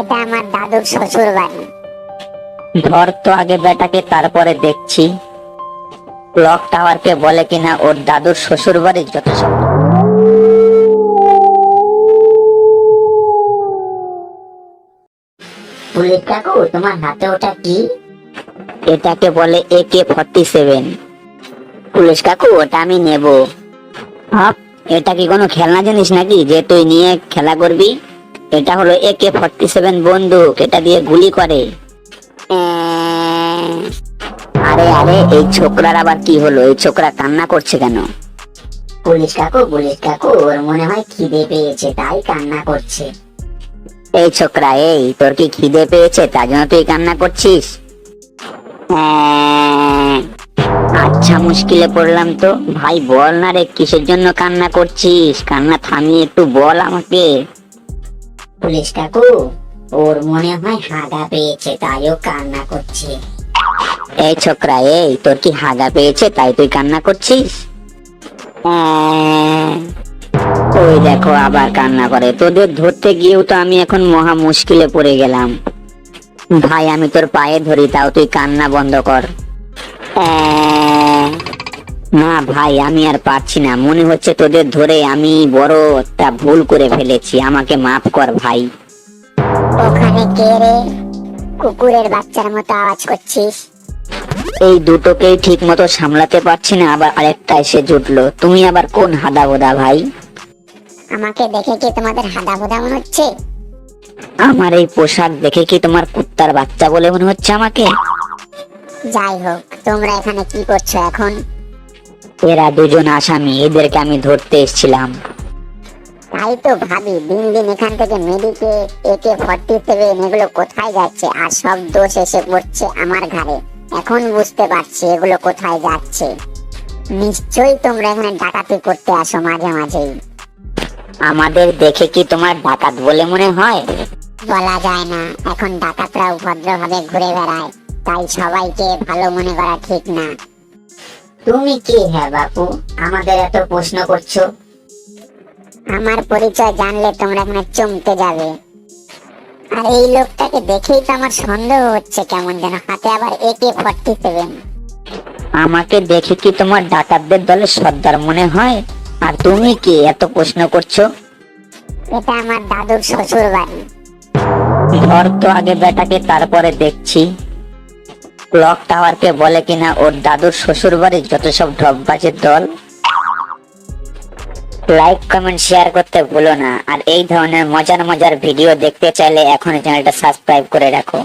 এটা আমার দাদুর শ্বশুর বাড়ি ধর তো আগে বেটাকে তারপরে দেখছি। ক্লক টাওয়ারকে বলে কিনা ওর দাদুর শ্বশুর বাড়ির সব পুলিশ কাকু, তোমার হাতে ওটা কি? এটাকে বলে A K forty seven. Police, কাকু, ওটা আমি নেব। হপ এটা কি কোনো খেলনা জিনিস নাকি যে তুই নিয়ে খেলা করবি? এটা হলো এ কে ফর্টি সেভেন বন্দুক এটা দিয়ে গুলি করে। আরে আরে এই ছোকরার আবার কি হলো? এই ছোকরা কান্না করছে কেন? পুলিশ কাকু পুলিশ কাকু ওর মনে হয় খিদে পেয়েছে তাই কান্না করছে। এই ছোকরা এই তোর কি খিদে পেয়েছে? তার জন্য তুই কান্না করছিস? আচ্ছা মুশকিলে পড়লাম তো। ভাই বল না রে কিসের জন্য কান্না করছিস? কান্না থামিয়ে একটু বল আমাকে। পুলিশ কাকু ওর মনে হয় হাগা পেয়েছে তাইও কান্না করছে। এই ছোকরা এই তোর কি হাগা পেয়েছে তাই তুই কান্না করছিস? হ্যাঁ, ওই দেখো আবার কান্না করে। তোদের ধরতে গিয়েও তো আমি এখন মহা মুশকিলে পড়ে গেলাম। ভাই আমি তোর পায়ে ধরি তাও তুই কান্না বন্ধ কর। হ্যাঁ, না ভাই আমি আর পারছি না। মনে হচ্ছে তোদের ধরে আমি বড় একটা ভুল করে ফেলেছি। আমাকে মাফ কর ভাই। ওখানে কে রে? কুকুরের বাচ্চার মতো আওয়াজ করছিস। এই দুটোকেই ঠিক মতো সামলাতে পারছি না আবার আরেকটা এসে জুটলো। তুমি আবার কোন হাদা বোদা ভাই? আমাকে দেখে কি তোমাদের হাদা বোদা মনে হচ্ছে? আমার এই পোশাক দেখে কি তোমার কুত্তার বাচ্চা বলে মনে হচ্ছে আমাকে? যাই হোক তোমরা এখানে কি করছ এখন? এরা দুজন আসামি এদেরকে আমি ধরতে এসেছিলাম। তাই তো ভাবি দিন দিন এখান থেকে মেডিকে একে ফর্টি সেভেন এগুলো কোথায় যাচ্ছে? আর সব দোষ এসে পড়ছে আমার ঘাড়ে। এখন বুঝতে পারছি এগুলো কোথায় যাচ্ছে। নিশ্চয়ই তোমরা এখানে ডাকাতি করতে আসো মাঝে মাঝেই। আমাদের দেখে কি তোমার ডাকাত বলে মনে হয়? বলা যায় না। এখন ডাকাতরা ভদ্রভাবে ঘুরে বেড়ায়। তাই সবাইকে ভালো মনে করা ঠিক না। তুমি কি হ্যাঁ বাপু? আমাদের এত প্রশ্ন করছ। আমার পরিচয় জানলে তোমরা এখানে চমকে যাবে। আর এই লোকটাকে দেখেই তো আমার সন্দেহ হচ্ছে কেমন যেন হাতে আবার একে ফর্টি সেভেন আমাকে দেখে কি তোমার ডাকাতদের দলের সর্দার মনে হয়? আর তুমি কি এত প্রশ্ন করছ? এটা আমার দাদুর শ্বশুর বাড়ি ধর তো আগে বেটাকে তারপরে দেখছি। ক্লক টাওয়ারকে বলে কিনা ওর দাদুর শ্বশুর বাড়ির যত সব ঢপবাজের দল? লাইক কমেন্ট শেয়ার করতে ভুলো না। আর এই ধরনের মজার মজার ভিডিও দেখতে চাইলে এখন চ্যানেলটা সাবস্ক্রাইব করে রাখো।